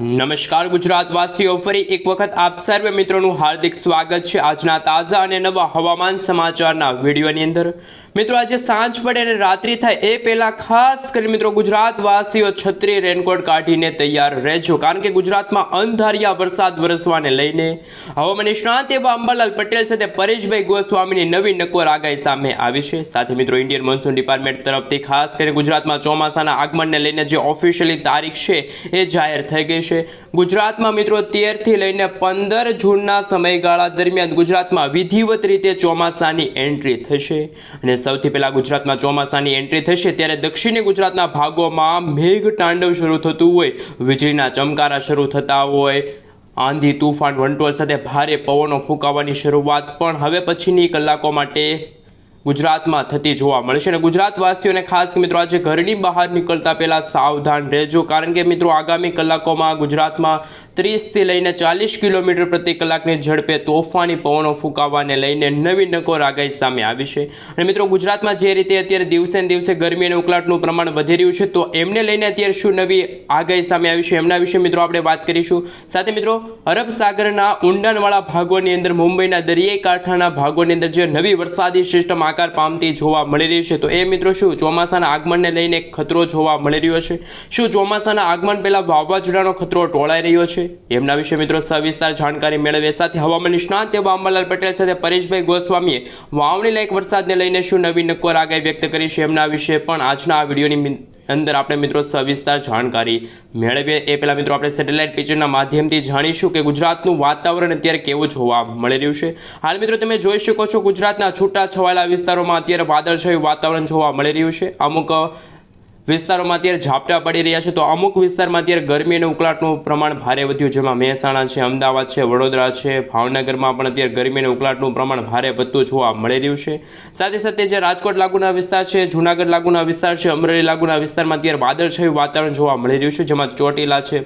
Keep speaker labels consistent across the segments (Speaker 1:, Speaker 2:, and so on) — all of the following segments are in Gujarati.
Speaker 1: નમસ્કાર ગુજરાત વાસીઓ ફરી એક વખત આપ સર્વે મિત્રોનું હાર્દિક સ્વાગત છે. આજના તાજા અને નવા હવામાન સમાચારના વિડીયોની અંદર મિત્રો, આજે સાંજ પડે અને રાત્રિ થાય, એ પહેલા ખાસ કરી મિત્રો ગુજરાતવાસીઓ છત્રી રેનકોટ કાઢીને તૈયાર રહેજો. કારણ કે ગુજરાતમાં અંધારિયા વરસાદ વરસવાને લઈને હવામાન નિષ્ણાંત એવા અંબાલાલ પટેલ સાથે પરેશભાઈ ગોસ્વામીની નવી નક્કોર આગાહી સામે આવી છે. સાથે મિત્રો ઇન્ડિયન મોન્સૂન ડિપાર્ટમેન્ટ તરફથી ખાસ કરીને ગુજરાતમાં ચોમાસાના આગમનને લઈને જે ઓફિશિયલી તારીખ છે, એ જાહેર થઈ ગઈ છે. ગુજરાતમાં મિત્રો, તેરથી લઈને પંદર જૂનના સમયગાળા દરમિયાન ગુજરાતમાં વિધિવત રીતે ચોમાસાની એન્ટ્રી થશે. અને સૌથી પહેલાં ગુજરાતમાં ચોમાસાની એન્ટ્રી થશે, ત્યારે દક્ષિણી ગુજરાતના ભાગોમાં મેઘ તાંડવ શરૂ થતું હોય, વીજળીના ચમકારા શરૂ થતા હોય, આંધી, તુફાન, વંટોળ સાથે ભારે પવનો ફૂંકાવાની શરૂઆત પણ હવે પછીની કલાકો માટે ગુજરાતમાં થતી જોવા મળશે અને ગુજરાતવાસીઓને ખાસ મિત્રો આજે ઘરની બહાર નીકળતા પહેલાં સાવધાન રહેજો. કારણ કે મિત્રો આગામી કલાકોમાં ગુજરાતમાં ત્રીસથી લઈને ચાલીસ કિલોમીટર પ્રતિ કલાકની ઝડપે તોફાની પવનો ફૂંકાવાને લઈને નવી નકોર આગાહી સામે આવી છે. અને મિત્રો ગુજરાતમાં જે રીતે અત્યારે દિવસે ને દિવસે ગરમી અને ઉકળાટનું પ્રમાણ વધી રહ્યું છે, તો એમને લઈને અત્યારે શું નવી આગાહી સામે આવી છે એમના વિશે મિત્રો આપણે વાત કરીશું. સાથે મિત્રો અરબ સાગરના ઊંડાણવાળા ભાગોની અંદર મુંબઈના દરિયાઈ કાંઠાના ભાગોની અંદર જે નવી વરસાદી સિસ્ટમ આકાર પામતી જોવા મળી રહી છે. તો એ મિત્રો શું, ચોમાસાના આગમનને લઈને ખતરો જોવા મળી રહ્યો છે? શું ચોમાસાના આગમન પહેલાં વાવાઝોડાનો ખતરો ટોળાઈ રહ્યો છે? એમના વિશે મિત્રો સવિસ્તાર જાણકારી મેળવે સાથે હવામાન નિષ્ણાંત એવા અંબાલાલ પટેલ સાથે પરેશભાઈ ગોસ્વામીએ વાવણી લાયક વરસાદને લઈને શું નવી નક્કોર આગાહી વ્યક્ત કરી છે એમના વિશે પણ આજના આ વિડીયોની અંદર આપણે મિત્રો સવિસ્તાર જાણકારી મેળવીએ. એ પહેલાં મિત્રો આપણે સેટેલાઇટ પિક્ચરના માધ્યમથી જાણીશું કે ગુજરાતનું વાતાવરણ અત્યારે કેવું જોવા મળી રહ્યું છે. હાલ મિત્રો તમે જોઈ શકો છો ગુજરાતના છૂટા છવાયેલા વિસ્તારોમાં અત્યારે વાદળછાયું વાતાવરણ જોવા મળી રહ્યું છે. અમુક વિસ્તારોમાં અત્યારે ઝાપટા પડી રહ્યા છે. તો અમુક વિસ્તારમાં અત્યારે ગરમી અને ઉકળાટનું પ્રમાણ ભારે વધ્યું જેમાં મહેસાણા છે, અમદાવાદ છે, વડોદરા છે, ભાવનગરમાં પણ અત્યારે ગરમી અને ઉકળાટનું પ્રમાણ ભારે વધતું જોવા મળી રહ્યું છે. સાથે સાથે જે રાજકોટ લાગુના વિસ્તાર છે, જૂનાગઢ લાગુના વિસ્તાર છે, અમરેલી લાગુના વિસ્તારમાં અત્યારે વાદળછાયું વાતાવરણ જોવા મળી રહ્યું છે. જેમાં ચોટીલા છે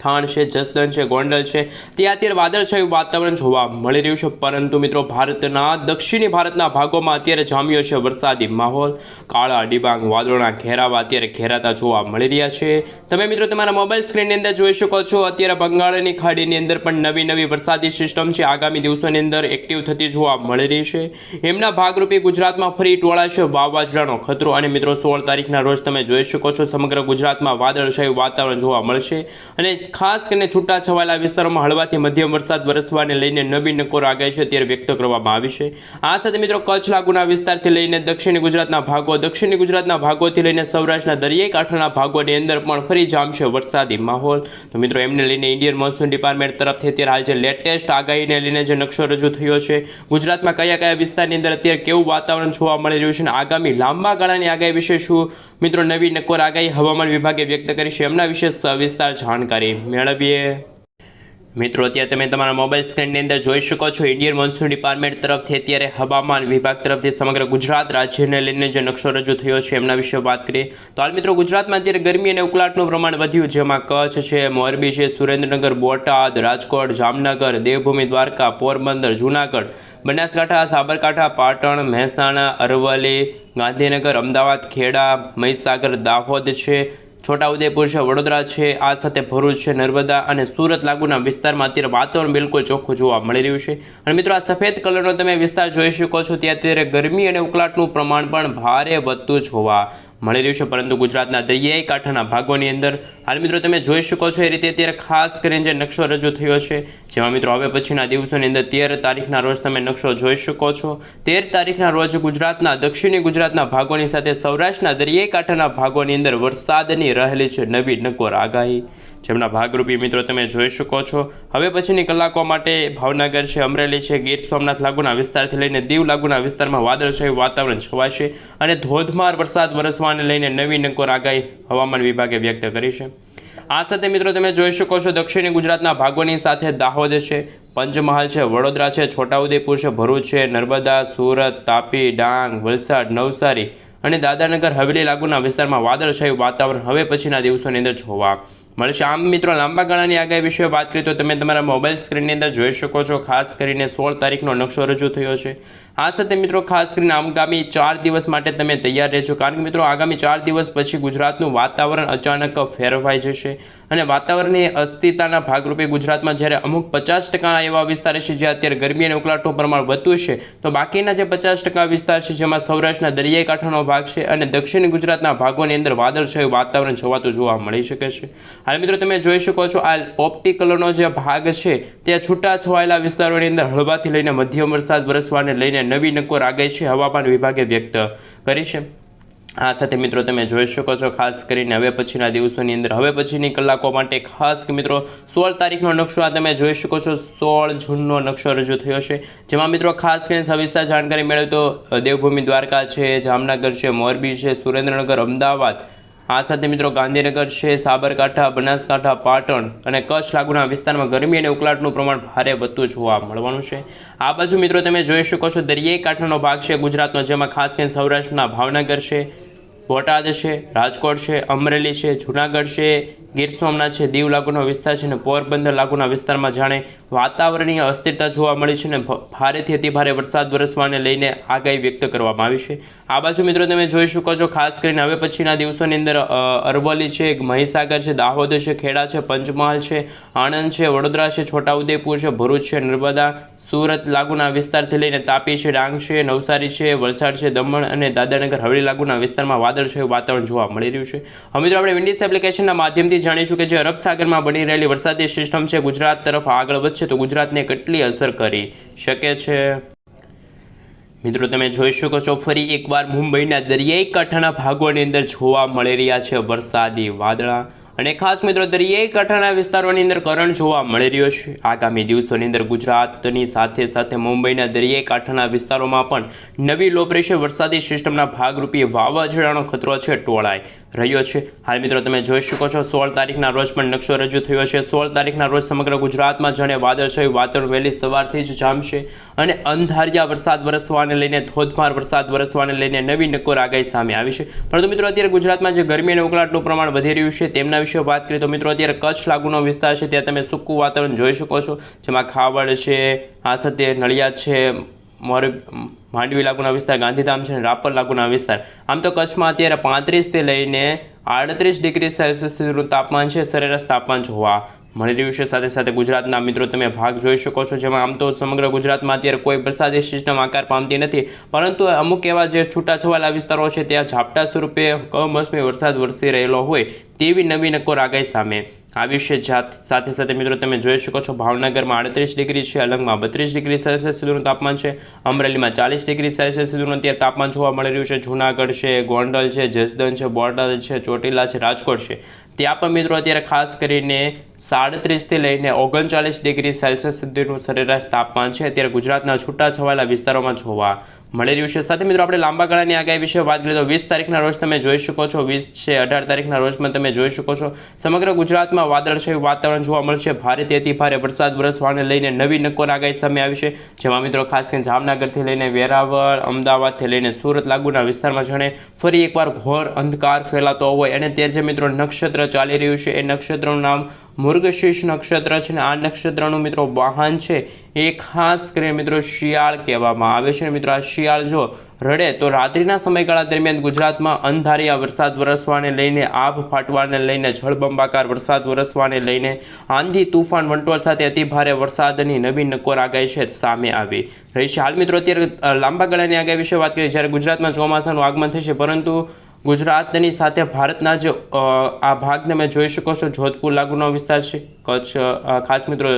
Speaker 1: થાણ છે જસદન છે, ગોંડલ છે. ત્યાં અત્યારે વાદળછાયું વાતાવરણ જોવા મળી રહ્યું છે. પરંતુ મિત્રો, ભારતના, દક્ષિણી ભારતના ભાગોમાં અત્યારે જામ્યો છે વરસાદી માહોલ. કાળા ડિબાંગ વાદળોના ઘેરાવા અત્યારે ઘેરાતા જોવા મળી રહ્યા છે. તમે મિત્રો, તમારા મોબાઈલ સ્ક્રીનની અંદર જોઈ શકો છો. અત્યારે બંગાળની ખાડીની અંદર પણ નવી નવી વરસાદી સિસ્ટમ છે. આગામી દિવસોની અંદર એક્ટિવ થતી જોવા મળી રહી છે. એમના ભાગરૂપે ગુજરાતમાં ફરી ટોળાશે વાવાઝોડાનો ખતરો અને મિત્રો, સોળ તારીખના રોજ તમે જોઈ શકો છો. સમગ્ર ગુજરાતમાં વાદળછાયું વાતાવરણ જોવા મળશે. અને ખાસ કરીને છૂટાછવાયેલા વિસ્તારોમાં હળવાથી મધ્યમ વરસાદ વરસવાને લઈને નવી નકોર આગાહી છે અત્યારે વ્યક્ત કરવામાં આવી છે. આ સાથે મિત્રો કચ્છ લાગુના વિસ્તારથી લઈને દક્ષિણ ગુજરાતના ભાગો, દક્ષિણી ગુજરાતના ભાગોથી લઈને સૌરાષ્ટ્રના દરિયાઈ કાંઠાના ભાગોની અંદર પણ ફરી જામશે વરસાદી માહોલ. તો મિત્રો એમને લઈને ઇન્ડિયન મોન્સૂન ડિપાર્ટમેન્ટ તરફથી અત્યારે હાલ જે લેટેસ્ટ આગાહીને લઈને જે નકશો રજૂ થયો છે, ગુજરાતમાં કયા કયા વિસ્તારની અંદર અત્યારે કેવું વાતાવરણ જોવા મળી રહ્યું છે અને આગામી લાંબા ગાળાની આગાહી વિશે શું મિત્રો નવી નકોર આગાહી હવામાન વિભાગે વ્યક્ત કરી છે એમના વિશે સવિસ્તાર જાણકારી મેળવીએ. મિત્રો, અત્યારે તમે તમારા મોબાઈલ સ્ક્રીનની અંદર જોઈ શકો છો, ઇન્ડિયન મોન્સૂન ડિપાર્ટમેન્ટ તરફથી અત્યારે હવામાન વિભાગ તરફથી સમગ્ર ગુજરાત રાજ્યને લઈને જે નકશો રજૂ થયો છે, એમના વિશે વાત કરીએ. તો હાલ મિત્રો, ગુજરાતમાં અત્યારે ગરમી અને ઉકળાટનું પ્રમાણ વધ્યું, જેમાં કચ્છ છે, મોરબી છે, સુરેન્દ્રનગર, બોટાદ, રાજકોટ, જામનગર, દેવભૂમિ, દ્વારકા, પોરબંદર, જૂનાગઢ, બનાસકાંઠા, સાબરકાંઠા, પાટણ, મહેસાણા, અરવલ્લી, ગાંધીનગર, અમદાવાદ, ખેડા, મહીસાગર, દાહોદ છે છોટાઉદેપુર છે, વડોદરા છે, આ સાથે ભરૂચ છે, નર્મદા અને સુરત લાગુના વિસ્તારમાં અત્યારે વાતાવરણ બિલકુલ ચોખ્ખું જોવા મળી રહ્યું છે. અને મિત્રો, આ સફેદ કલરનો તમે વિસ્તાર જોઈ શકો છો, ત્યાં અત્યારે ગરમી અને ઉકળાટનું પ્રમાણ પણ ભારે વધતું જોવા મળી રહ્યું છે, પરંતુ ગુજરાતના દરિયાઈ કાંઠાના ભાગોની અંદર, હાલ મિત્રો તમે જોઈ શકો છો એ રીતે અત્યારે ખાસ કરીને જે નકશો રજૂ થયો છે, જેમાં મિત્રો હવે પછીના દિવસોની અંદર તેર તારીખના રોજ તમે નકશો જોઈ શકો છો. તેર તારીખના રોજ ગુજરાતના, દક્ષિણી ગુજરાતના ભાગોની સાથે સૌરાષ્ટ્રના દરિયાઈ કાંઠાના ભાગોની અંદર વરસાદની રહેલી છે નવી નકોર આગાહી. જેમના ભાગરૂપી મિત્રો તમે જોઈ શકો છો. હવે પછીની કલાકો માટે ભાવનગર છે, અમરેલી છે, ગીર સોમનાથ લાગુના વિસ્તારથી લઈને દીવ લાગુના વિસ્તારમાં વાદળછાયું વાતાવરણ છવાશે અને ધોધમાર વરસાદ વરસવાને લઈને નવી નકોર આગાહી હવામાન વિભાગે વ્યક્ત કરી છે. આ સાથે મિત્રો તમે જોઈ શકો છો દક્ષિણી ગુજરાતના ભાગોની સાથે દાહોદ છે, પંચમહાલ છે, વડોદરા છે, છોટાઉદેપુર છે, ભરૂચ છે, નર્મદા, સુરત, તાપી, ડાંગ, વલસાડ, નવસારી અને દાદાનગર હવેલી લાગુના વિસ્તારમાં વાદળછાયું વાતાવરણ હવે પછીના દિવસોની અંદર જોવા મળશે. આમ મિત્રો લાંબા ગાળાની આગાહી વિશે વાત કરીએ તો તમે તમારા મોબાઈલ સ્ક્રીનની અંદર જોઈ શકો છો. ખાસ કરીને સોળ તારીખનો નકશો રજૂ થયો છે. આ સાથે મિત્રો ખાસ કરીને આગામી ચાર દિવસ માટે તમે તૈયાર રહેજો. કારણ કે મિત્રો, આગામી ચાર દિવસ પછી ગુજરાતનું વાતાવરણ અચાનક ફેરવાઈ જશે અને વાતાવરણની અસ્થિરતાના ભાગરૂપે ગુજરાતમાં જ્યારે અમુક પચાસ ટકા એવા વિસ્તાર છે જ્યાં અત્યારે ગરમી અને ઉકળાટનું પ્રમાણ વધતું છે, તો બાકીના જે પચાસ ટકા વિસ્તાર છે જેમાં સૌરાષ્ટ્રના દરિયાઈ કાંઠાનો ભાગ છે અને દક્ષિણ ગુજરાતના ભાગોની અંદર વાદળછાયું વાતાવરણ જોવાતું જોવા મળી શકે છે. હાલ મિત્રો, તમે જોઈ શકો છો, આ પોપટી કલરનો જે ભાગ છે, ત્યાં છૂટા છવાયેલા વિસ્તારોની અંદર હળવાથી લઈને મધ્યમ વરસાદ, વરસવાને લઈને નવી નકોર આગાહી હવામાન વિભાગે વ્યક્ત કરી છે. આ સાથે મિત્રો તમે જોઈ શકો છો, ખાસ કરીને હવે પછીના દિવસોની અંદર. હવે પછીની કલાકો માટે ખાસ મિત્રો, સોળ તારીખનો નકશો આ તમે જોઈ શકો છો, સોળ જૂનનો નકશો રજૂ થયો છે. જેમાં મિત્રો ખાસ કરીને સવિસ્તર જાણકારી મેળવે તો દેવભૂમિ દ્વારકા છે, જામનગર છે, મોરબી છે, સુરેન્દ્રનગર, અમદાવાદ આ સાથે મિત્રો ગાંધીનગર છે, સાબરકાંઠા, બનાસકાંઠા, પાટણ અને કચ્છ લાગુના વિસ્તારમાં ગરમી અને ઉકળાટનું પ્રમાણ ભારે વધતું જોવા મળવાનું છે. આ બાજુ મિત્રો તમે જોઈ શકો છો, દરિયાઈ કાંઠાનો ભાગ છે ગુજરાતનો, જેમાં ખાસ કરીને સૌરાષ્ટ્રના ભાવનગર છે, બોટાદ છે, રાજકોટ છે, અમરેલી છે, જુનાગઢ છે ગીર સોમનાથ છે, દીવ લાગુનો વિસ્તાર છે અને પોરબંદર લાગુના વિસ્તારમાં જાણે વાતાવરણીય અસ્થિરતા જોવા મળી છે અને ભારેથી અતિભારે વરસાદ વરસવાને લઈને આગાહી વ્યક્ત કરવામાં આવી છે. આ બાજુ મિત્રો તમે જોઈ શકો છો, ખાસ કરીને હવે પછીના દિવસોની અંદર અરવલ્લી છે, મહીસાગર છે, દાહોદ છે, ખેડા છે, પંચમહાલ છે, આણંદ છે, વડોદરા છે, છોટાઉદેપુર છે, ભરૂચ છે, નર્મદા સુરત લાગુના વિસ્તારથી લઈને તાપી છે, ડાંગ છે, નવસારી છે, વલસાડ છે, દમણ અને દાદરાનગર. હવેલી લાગુના વિસ્તારમાં છે, વાતાવરણ જોવા મળી રહ્યું છે. હવે મિત્રો આપણે વિન્ડિસ એપ્લિકેશનના માધ્યમથી જાણીશું કે જે અરબ બની રહેલી વરસાદી સિસ્ટમ છે, ગુજરાત તરફ આગળ વધશે તો ગુજરાતને કેટલી અસર કરી શકે છે? મિત્રો, તમે જોઈ શકો છો, ફરી એકવાર મુંબઈના દરિયાઈ કાંઠાના ભાગોની અંદર જોવા મળી રહ્યા છે વરસાદી વાદળા. અને ખાસ મિત્રો દરિયાઈ કાંઠાના વિસ્તારોની અંદર કરંટ જોવા મળી રહ્યો છે. આગામી દિવસોની અંદર ગુજરાતની સાથે સાથે મુંબઈના દરિયાઈ કાંઠાના વિસ્તારોમાં પણ નવી લો પ્રેશર વરસાદી સિસ્ટમના ભાગરૂપે વાવાઝોડાનો ખતરો છે ટોળાઈ રહ્યો છે. હાલ મિત્રો તમે જોઈ શકો છો, સોળ તારીખના રોજ પણ નકશો રજૂ થયો છે. સોળ તારીખના રોજ સમગ્ર ગુજરાતમાં જાણે વાદળછાયું વાતાવરણ વહેલી સવારથી જ જામશે અને અંધારિયા વરસાદ વરસવાને લઈને, ધોધમાર વરસાદ વરસવાને લઈને નવી નક્કોર આગાહી સામે આવી છે. પરંતુ મિત્રો અત્યારે ગુજરાતમાં જે ગરમી અને ઉકળાટનું પ્રમાણ વધી રહ્યું છે તેમના વિશે વાત કરીએ તો મિત્રો અત્યારે કચ્છ લાગુનો વિસ્તાર છે. ત્યાં તમે સૂકું વાતાવરણ જોઈ શકો છો, જેમાં ખાવડ છે આ નળિયા છે મોર માંડવી લાગુના વિસ્તાર, ગાંધીધામ છે અને રાપર લાગુના વિસ્તાર. આમ તો કચ્છમાં અત્યારે પાંત્રીસથી લઈને આડત્રીસ ડિગ્રી સેલ્સિયસ સુધીનું તાપમાન છે, સરેરાશ તાપમાન જોવા મળી રહ્યું છે. સાથે સાથે ગુજરાતના મિત્રો તમે ભાગ જોઈ શકો છો, જેમાં આમ તો સમગ્ર ગુજરાતમાં અત્યારે કોઈ વરસાદી સિસ્ટમ આકાર પામતી નથી. પરંતુ અમુક એવા જે છૂટાછવાયેલા વિસ્તારો છે, ત્યાં ઝાપટા સ્વરૂપે કમોસમી વરસાદ વરસી રહેલો હોય તેવી નવી નકોર આગાહી સામે આવી છે જાત સાથે સાથે મિત્રો તમે જોઈ શકો છો, ભાવનગરમાં આડત્રીસ ડિગ્રી છે, અલંગમાં બત્રીસ ડિગ્રી સેલ્સિયસ સુધીનું તાપમાન છે, અમરેલીમાં ચાલીસ ડિગ્રી સેલ્સિયસ સુધીનું અત્યારે તાપમાન જોવા મળી રહ્યું છે, જૂનાગઢ છે, ગોંડલ છે જસદન છે, બોટાદ છે, ચોટીલા છે, રાજકોટ છે. ત્યાં પણ મિત્રો અત્યારે ખાસ કરીને સાડત્રીસથી લઈને ઓગણચાલીસ ડિગ્રી સેલ્સિયસ સુધીનું સરેરાશ તાપમાન છે, અત્યારે ગુજરાતના છૂટાછવાયેલા વિસ્તારોમાં જોવા મળી રહ્યું છે. સાથે મિત્રો આપણે લાંબા ગાળાની આગાહી વિશે વાત કરીએ તો વીસ તારીખના રોજ તમે જોઈ શકો છો. વીસ છે, અઢાર તારીખના રોજમાં તમે જોઈ શકો છો. સમગ્ર ગુજરાતમાં વાદળછાયું વાતાવરણ જોવા મળશે ભારે તેથી ભારે વરસાદ, વરસવાને લઈને નવી નક્કોર આગાહી સામે આવી છે. જેમાં મિત્રો ખાસ કરીને જામનગરથી લઈને વેરાવળ, અમદાવાદથી લઈને સુરત, લાગુના વિસ્તારમાં જાણે ફરી એકવાર ઘોર અંધકાર ફેલાતો હોય. અને તે જે મિત્રો નક્ષત્ર ચાલી રહ્યું છે, એ નક્ષત્રનું નામ મૃગશીર્ષ નક્ષત્ર છે ને આ નક્ષત્રનું મિત્રો વાહન છે. એ ખાસ કરીને મિત્રો શિયાળ કહેવામાં આવે છે મિત્રો, આ શિયાળ જો રડે તો રાત્રિના સમયગાળા દરમિયાન ગુજરાતમાં અંધારિયા વરસાદ વરસવાને લઈને, આભ ફાટવાને લઈને, જળબંબાકાર વરસાદ વરસવાને લઈને આંધી તુફાન વંટોળ સાથે અતિભારે વરસાદની નવી નક્કોર આગાહી છે સામે આવી રહી છે. હાલ મિત્રો અત્યારે લાંબા ગાળાની આગાહી વિશે વાત કરીએ, જ્યારે ગુજરાતમાં ચોમાસાનું આગમન થશે, પરંતુ ગુજરાતની સાથે ભારતના જે આ ભાગ તમે જોઈ શકો છો. જોધપુર લાગુનો વિસ્તાર છે. કચ્છ ખાસ મિત્રો,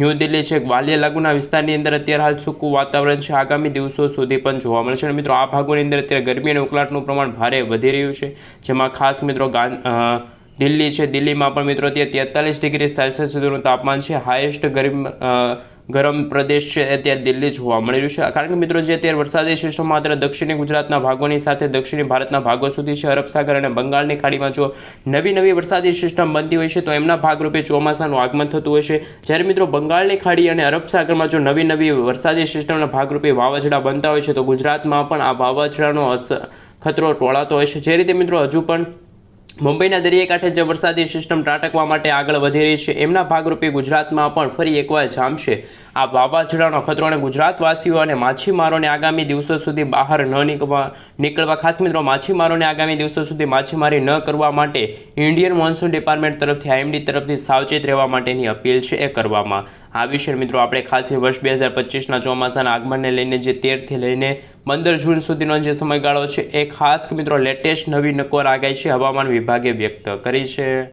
Speaker 1: ન્યૂ દિલ્હી છે. ગ્વાલિયર લાગુના વિસ્તારની અંદર અત્યારે હાલ સૂકું વાતાવરણ છે. આગામી દિવસો સુધી પણ જોવા મળશે. અને મિત્રો, આ ભાગોની અંદર અત્યારે ગરમી અને ઉકળાટનું પ્રમાણ ભારે વધી રહ્યું છે. જેમાં ખાસ મિત્રો દિલ્હી છે. દિલ્હીમાં પણ મિત્રો, અત્યારે તેતાલીસ ડિગ્રી સેલ્સિયસ સુધીનું તાપમાન છે. હાઈએસ્ટ ગરમ ગરમ પ્રદેશ છે અત્યારે દિલ્હી જોવા મળી રહ્યું છે. કારણ કે મિત્રો, જે અત્યારે વરસાદી સિસ્ટમ માત્ર દક્ષિણી ગુજરાતના ભાગોની સાથે દક્ષિણી ભારતના ભાગો સુધી છે. અરબ સાગર અને બંગાળની ખાડીમાં જો નવી નવી વરસાદી સિસ્ટમ બનતી હોય છે, તો એમના ભાગરૂપે ચોમાસાનું આગમન થતું હોય છે. જ્યારે મિત્રો, બંગાળની ખાડી અને અરબ સાગરમાં જો નવી નવી વરસાદી સિસ્ટમના ભાગરૂપે વાવાઝોડા બનતા હોય છે, તો ગુજરાતમાં પણ આ વાવાઝોડાનો ખતરો ટોળાતો હોય છે. જે રીતે મિત્રો, હજુ પણ મુંબઈના દરિયાકાંઠે જે વરસાદી સિસ્ટમ ત્રાટકવા માટે આગળ વધી રહી છે, એમના ભાગરૂપે ગુજરાતમાં પણ ફરી એકવાર જામશે આ વાવાઝોડાનો ખતરો અને ગુજરાતવાસીઓ અને માછીમારોને આગામી દિવસો સુધી બહાર ન નીકળવા નીકળવા, ખાસ મિત્રો, માછીમારોને આગામી દિવસો સુધી માછીમારી ન કરવા માટે ઇન્ડિયન મોન્સૂન ડિપાર્ટમેન્ટ તરફથી આઈએમડી તરફથી સાવચેત રહેવા માટેની અપીલ છે એ કરવામાં આવી છે મિત્રો, આપણે ખાસ વર્ષ બે હજાર પચીસના ચોમાસાના આગમનને લઈને જે તેરથી લઈને પંદર જૂન સુધીનો જે સમયગાળો છે, એ ખાસ મિત્રો લેટેસ્ટ નવી નકોર આગાહી છે હવામાન વિભાગે વ્યક્ત કરી છે.